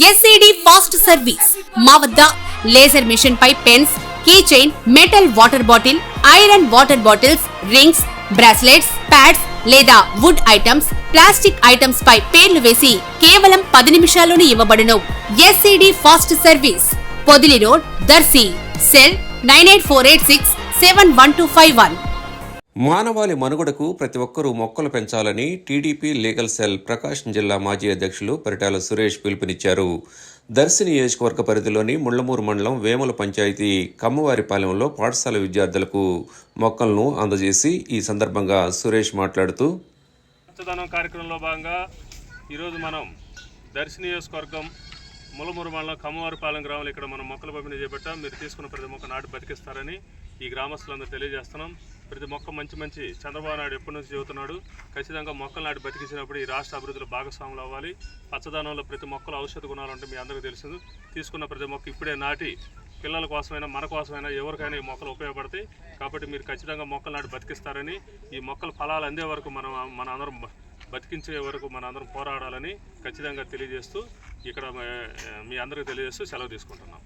SAD fast service మా వద్ద laser machine పై pens key chain metal water bottle iron water bottles rings bracelets pads లేదా wood items plastic items పై పేర్లు వేసి కేవలం పది నిమిషాల్లోనే ఇవ్వబడును. SED fast service Podili road Darsi cell nine eight four eight six seven one two five one. మానవాళి మనుగడకు ప్రతి ఒక్కరూ మొక్కలు పెంచాలని టీడీపీ లీగల్ సెల్ ప్రకాశం జిల్లా మాజీ అధ్యక్షులు పరిటాల సురేష్ పిలుపునిచ్చారు. దర్శి నియోజకవర్గ పరిధిలోని ముళ్ళమూరు మండలం వేముల పంచాయతీ కమ్మవారిపాలెంలో పాఠశాల విద్యార్థులకు మొక్కలను అందజేసి ఈ సందర్భంగా సురేష్ మాట్లాడుతూ పచ్చదనం కార్యక్రమంలో భాగంగా ఈరోజు మనం దర్శి నియోజకవర్గం ములమూరు మండలం కమ్మవారిపాలెం గ్రామంలో ఇక్కడ మనం మొక్కల పంపిణీ చేపట్టాం. మీరు తీసుకున్న ప్రతి మొక్క నాటి బతికిస్తారని ఈ గ్రామస్తులందరూ తెలియజేస్తున్నాం. ప్రతి మొక్క మంచి మంచి చంద్రబాబు నాయుడు ఎప్పటి నుంచి చెబుతున్నాడు ఖచ్చితంగా మొక్కలు నాటి బతికించినప్పుడు ఈ రాష్ట్ర అభివృద్ధిలో భాగస్వాములు అవ్వాలి. పచ్చదనంలో ప్రతి మొక్కలు ఔషధ గుణాలు ఉంటే మీ అందరికీ తెలిసింది. తీసుకున్న ప్రతి మొక్క ఇప్పుడే నాటి పిల్లల కోసమైనా మన కోసమైనా ఎవరికైనా ఈ మొక్కలు ఉపయోగపడతాయి. కాబట్టి మీరు ఖచ్చితంగా మొక్కలు నాటి బతికిస్తారని ఈ మొక్కల ఫలాలు అందే వరకు మనం మన అందరం బతికించే వరకు మన అందరం పోరాడాలని ఖచ్చితంగా తెలియజేస్తూ ఇక్కడ మీ అందరికీ తెలియజేస్తూ సెలవు తీసుకుంటున్నాం.